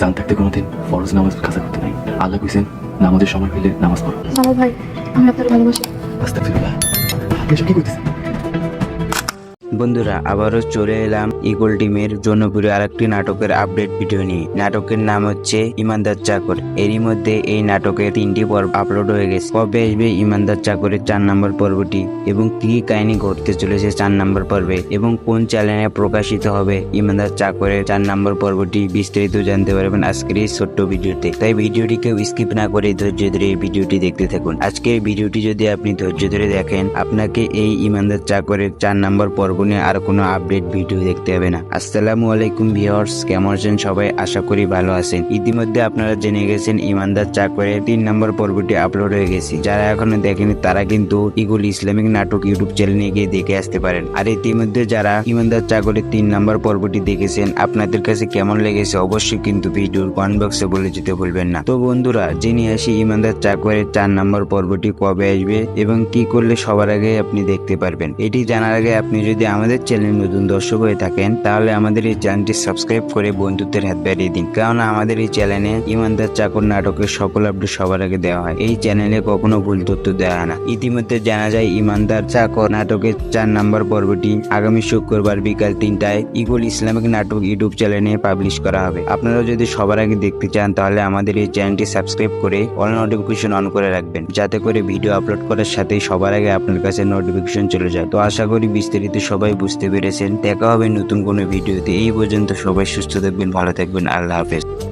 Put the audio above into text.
জান থাকতে কোনোদিন ফরজ নামাজ কাজা করতে নাই। আল্লাহ কইছেন নামাজের সময় হইলে নামাজ পড়ো। ভাই আমি আপনার ভালোবাসি। আস্তাগফিরুল্লাহ। আপনি কি করতেছেন বন্ধুরা, আবারও চলে এলাম ইগল টিমের জনপ্রিয় আরেকটি নাটকের আপডেট ভিডিও নিয়ে। নাটকের নাম হচ্ছে ইমানদার চাকর। এরই মধ্যে এই নাটকের তিনটি পর্ব আপলোড হয়ে গেছে। কবে আসবে ইমানদার চাকরের চার নম্বর পর্বটি? এবং কি কাহিনী ঘটতে চলেছে চার নম্বর পর্বে? এবং কোন চ্যানেলে প্রকাশিত হবে ইমানদার চাকরের চার নম্বর পর্বটি? বিস্তারিত জানতে পারবেন আজকের এই ছোট্ট ভিডিওতে। তাই ভিডিওটি কেউ স্কিপ না করে ধৈর্য ধরে এই ভিডিওটি দেখতে থাকুন। আজকের ভিডিওটি যদি আপনি ধৈর্য ধরে দেখেন, আপনাকে এই ইমানদার চাকরের চার নম্বর পর্ব নিয়ে আর কোনো আপডেট ভিডিও দেখতে হবে না। আসসালামু আলাইকুম ভিউয়ার্স কেমন আছেন সবাই? আশা করি ভালো আছেন। ইতিমধ্যে আপনারা জেনে গেছেন, ইমানদার চাকরের তিন নম্বর পর্বটি আপলোড হয়ে গেছে। যারা এখনও দেখেনি, তারা কিন্তু ইগুল ইসলামিক নাটক ইউটিউব চ্যানেলে গিয়ে দেখে আসতে পারেন। আর ইতিমধ্যে যারা ইমানদার চাকরের তিন নম্বর পর্বটি দেখেছেন, আপনাদের কাছে কেমন লেগেছে অবশ্যই কিন্তু ভিডিওর কমেন্ট বক্সে বলে যেতে ভুলবেন না। তো বন্ধুরা, জেনে আসি ইমানদার চাকরের চার নম্বর পর্বটি কবে আসবে এবং কি করলে সবার আগে আপনি দেখতে পারবেন। এটি জানার আগে আপনি যদি আমাদের চ্যানেল নতুন দর্শক হয়ে থাকেন, তাহলে আমাদের এই চ্যানেলটি সাবস্ক্রাইব করে বন্ধুত্বের হাত বাড়িয়ে দিন। কারণ আমাদের এই চ্যানেলে ইমানদার চাকর নাটকের সকল আপডেট সবার আগে দেওয়া হয়। এই চ্যানেলে কখনো ভুল তথ্য দেওয়া হয় না। ইতিমধ্যে জানা যায়, ইমানদার চাকর নাটকের চার নম্বর পর্বটি আগামী শুক্রবার বিকাল তিনটায় ইগল ইসলামিক নাটক ইউটিউব চ্যানেলে পাবলিশ করা হবে। আপনারা যদি সবার আগে দেখতে চান, তাহলে আমাদের এই চ্যানেলটি সাবস্ক্রাইব করে অল নোটিফিকেশন অন করে রাখবেন। যাতে করে ভিডিও আপলোড করার সাথেই সবার আগে আপনার কাছে নোটিফিকেশন চলে যায়। তো আশা করি বিস্তারিত সবাই বুঝতে পেরেছেন। দেখা হবে নতুন কোনো ভিডিওতে। এই পর্যন্ত সবাই সুস্থ থাকবেন, ভালো থাকবেন। আল্লাহ হাফেজ।